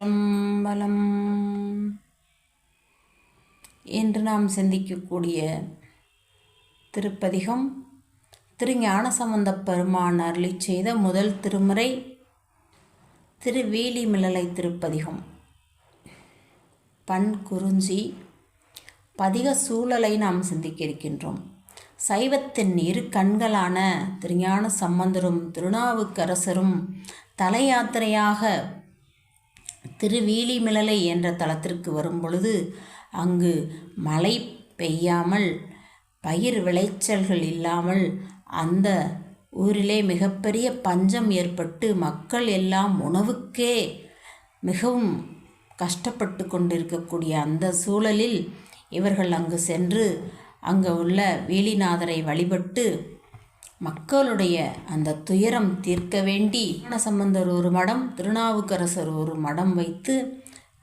பலம் இன்று நாம் சிந்திக்கக்கூடிய திருப்பதிகம் திருஞான சம்பந்த பெருமான் அருளி செய்த முதல் திருமுறை திருவேலி மிளலை திருப்பதிகம். பண் குறிஞ்சி பதிக சூழலை நாம் சிந்திக்க இருக்கின்றோம். சைவத்தின் இரு கண்களான திருஞான சம்பந்தரும் திருநாவுக்கரசரும் தலையாத்திரையாக திருவீலிமிழலை என்ற தலத்திற்கு வரும்பொழுது அங்கு மழை பெய்யாமல் பயிர் விளைச்சல்கள் இல்லாமல் அந்த ஊரிலே மிகப்பெரிய பஞ்சம் ஏற்பட்டு மக்கள் எல்லாம் உணவுக்கே மிகவும் கஷ்டப்பட்டு கொண்டிருக்கக்கூடிய அந்த சூழலில் இவர்கள் அங்கு சென்று அங்கே உள்ள வேலிநாதரை வழிபட்டு மக்களுடைய அந்த துயரம் தீர்க்க வேண்டி சம்பந்தர் ஒரு மடம் திருநாவுக்கரசர் ஒரு மடம் வைத்து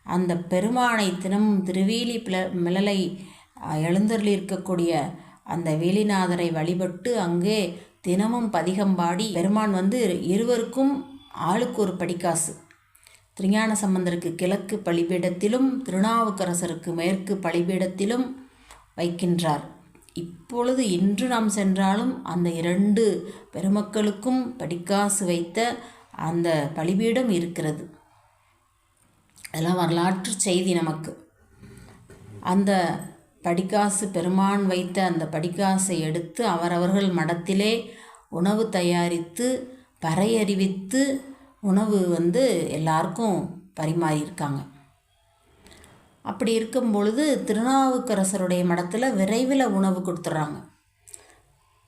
அந்த பெருமானை தினமும் திருவேலி பிள மிளலை எழுந்தருளியிருக்கக்கூடிய அந்த வேலிநாதரை வழிபட்டு அங்கே தினமும் பதிகம் பாடி பெருமான் வந்து இருவருக்கும் ஆளுக்கு ஒரு படிக்காசு. திருஞான சம்பந்தருக்கு கிழக்கு பலிபீடத்திலும் திருநாவுக்கரசருக்கு மேற்கு பலிபீடத்திலும் வைக்கின்றார். இப்பொழுது இன்று நாம் சென்றாலும் அந்த இரண்டு பெருமக்களுக்கும் படிக்காசு வைத்த அந்த பலிபீடம் இருக்கிறது. அதெல்லாம் வரலாற்று செய்தி நமக்கு. அந்த படிக்காசு பெருமான் வைத்த அந்த படிக்காசை எடுத்து அவரவர்கள் மடத்திலே உணவு தயாரித்து பறையறிவித்து உணவு வந்து எல்லாருக்கும் பரிமாறியிருக்காங்க. அப்படி இருக்கும் பொழுது திருநாவுக்கரசருடைய மடத்தில் விரைவில் உணவு கொடுத்துட்றாங்க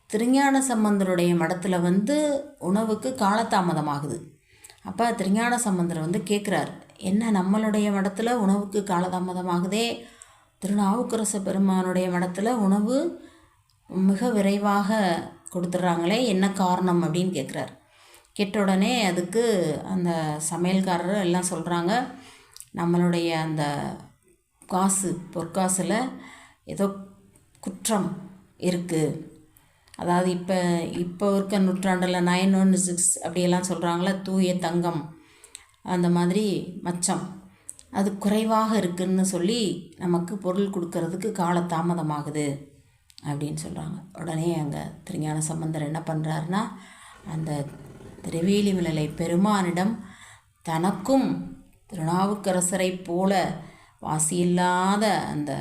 திருஞான சம்பந்தருடைய மடத்தில் வந்து உணவுக்கு காலதாமதமாகுது. அப்போ திருஞான சம்பந்தர் வந்து கேட்குறாரு என்ன நம்மளுடைய மடத்தில் உணவுக்கு காலதாமதமாகுதே? திருநாவுக்கரச பெருமானுடைய மடத்தில் உணவு மிக விரைவாக கொடுத்துட்றாங்களே என்ன காரணம்? அப்படின்னு கேட்குறாரு கேட்ட உடனே அதுக்கு அந்த சமையல்காரர் எல்லாம் சொல்கிறாங்க நம்மளுடைய அந்த காசு பொற்காசில் ஏதோ குற்றம் இருக்குது அதாவது இப்போ இப்போ இருக்க நூற்றாண்டில் நைன் ஒன் சிக்ஸ் அப்படியெல்லாம் சொல்கிறாங்களே தூய தங்கம் அந்த மாதிரி மச்சம். அது குறைவாக இருக்குதுன்னு சொல்லி நமக்கு பொருள் கொடுக்கறதுக்கு கால தாமதமாகுது அப்படின்னு சொல்கிறாங்க உடனே அங்கே திருஞான சம்பந்தர் என்ன பண்ணுறாருன்னா அந்த திருவேலிமிழலை பெருமானிடம் தனக்கும் திருநாவுக்கரசரை போல வாசியில்லாத அந்த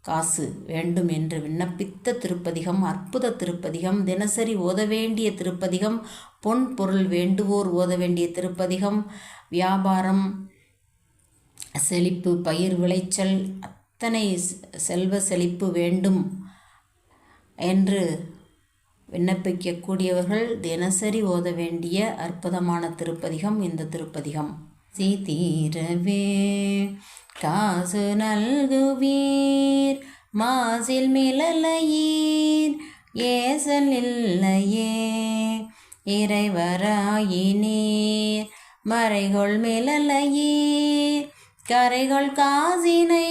காசு வேண்டும் என்று விண்ணப்பித்த திருப்பதிகம் அற்புத திருப்பதிகம் தினசரி ஓத வேண்டிய திருப்பதிகம் பொன் பொருள் வேண்டுவோர் ஓத வேண்டிய திருப்பதிகம் வியாபாரம் செழிப்பு பயிர் விளைச்சல் அத்தனை செல்வ செழிப்பு வேண்டும் என்று விண்ணப்பிக்கக்கூடியவர்கள் தினசரி ஓத வேண்டிய அற்புதமான திருப்பதிகம் இந்த திருப்பதிகம். சீதீரவே காசு நல்குவீர் மாசில் மிளலையீர் ஏசல் இல்லையே இறைவராயினீர். மறைகொள் மிளலையீர் கரைகள் காசினை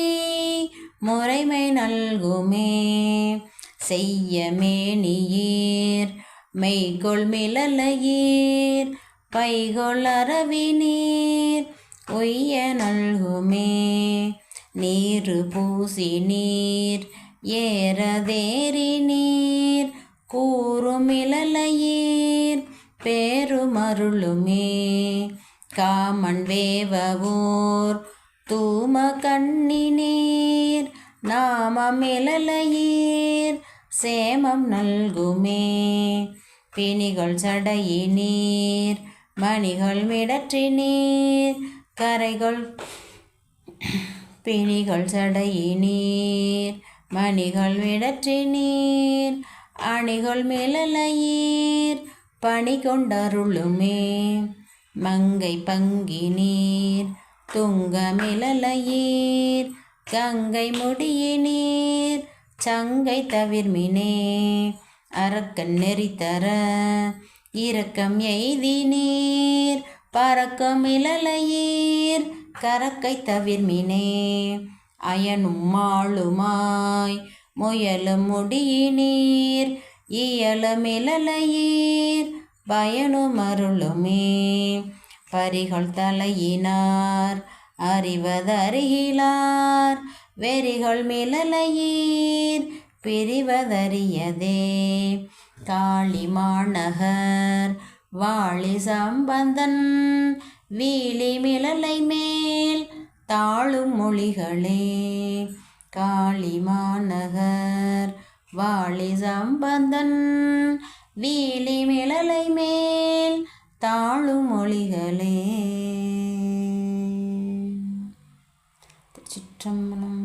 முறைமை நல்குமே. செய்ய மேனியீர் மெய்கொள் மிளலையீர் பைகொள் அரவினீர் ஒய்ய நல்குமே. நீரு பூசி நீர் ஏறதேறி நீர் கூறுமிழலையீர் பேருமருளுமே. காமன் வேவவோர் தூம கண்ணினீர் நாமமிழலையீர் சேமம் நல்குமே. பிணிகள் சடையினீர் மணிகள் மிடற்றினீர் கரைகள் பிணிகள் சடையினீர். மணிகள் விடற்றி நீர் அணிகள் மேலலையீர். பணி கொண்டருளுமே. மங்கை பங்கி நீர் துங்க மிளலையீர் கங்கை முடியினீர். சங்கை தவிர்மினே. அரக்கன் நெறித்தர. இரக்கம் எய்தினீர். பறக்கும் இளலையீர் கரக்கை தவிர்மினே. அயனும் மாளுமாய் முயலும் முடியினீர் இயலும் இளலையீர் பயனும் அருளுமே. பரிகள் தலையினார் அறிவதறியிலார் வெறிகள் மிளலையீர் பிரிவதறியதே. காளிமாநகர் வாழி சம்பந்தன் வீழி மிளலை மேல் தாழும் மொழிகளே. காளி மாநகர் வாழி சம்பந்தன் வீழி மிளலை மேல் தாழும் மொழிகளே. திருச்சிற்றம்பலம்